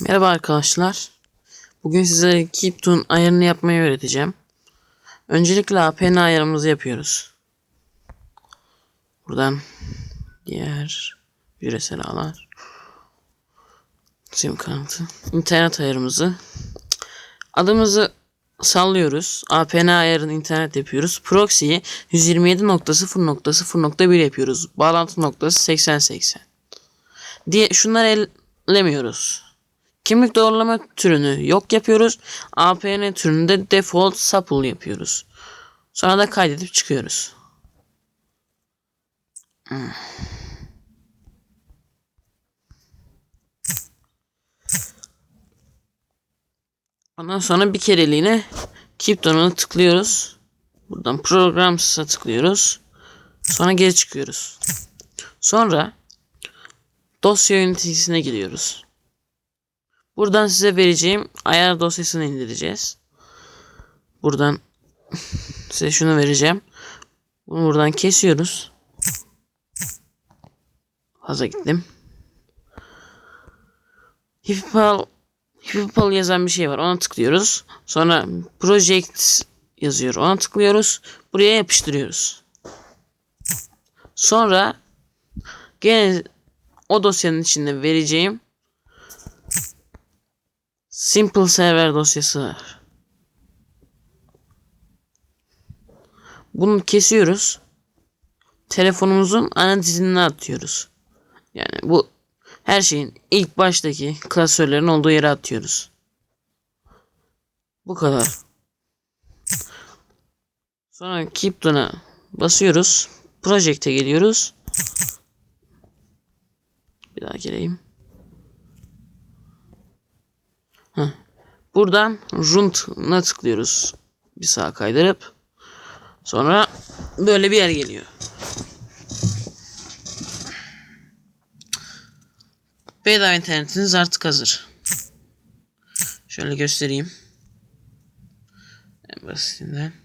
Merhaba arkadaşlar. Bugün size Keeptune ayarını yapmayı öğreteceğim. Öncelikle APN ayarımızı yapıyoruz. Buradan diğer yüresel ağlar. Sim kartı. İnternet ayarımızı. Adımızı sallıyoruz. APN ayarını internet yapıyoruz. Proxy'yi 127.0.0.1 yapıyoruz. Bağlantı noktası 8080. Diye şunları ellemiyoruz. Kimlik doğrulama türünü yok yapıyoruz. APN türünde default supple yapıyoruz. Sonra da kaydedip çıkıyoruz. Ondan sonra bir kereliğine keep down'a tıklıyoruz. Buradan programs'a tıklıyoruz. Sonra geri çıkıyoruz. Sonra dosya yöneticisine giriyoruz. Buradan size vereceğim ayar dosyasını indireceğiz. Buradan size şunu vereceğim. Bunu buradan kesiyoruz. Fazla gittim. Hipal Hipal yazan bir şey var. Ona tıklıyoruz. Sonra project yazıyor. Ona tıklıyoruz. Buraya yapıştırıyoruz. Sonra gene o dosyanın içinde vereceğim Simple Server dosyası. Bunu kesiyoruz. Telefonumuzun ana dizinine atıyoruz. Yani bu her şeyin ilk baştaki klasörlerin olduğu yere atıyoruz. Bu kadar. Sonra Keep Done'a basıyoruz. Project'e geliyoruz. Bir daha gireyim. Buradan Run''a tıklıyoruz. Bir sağa kaydırıp. Sonra böyle bir yer geliyor. Bedava internetiniz artık hazır. Şöyle göstereyim. En basitinden.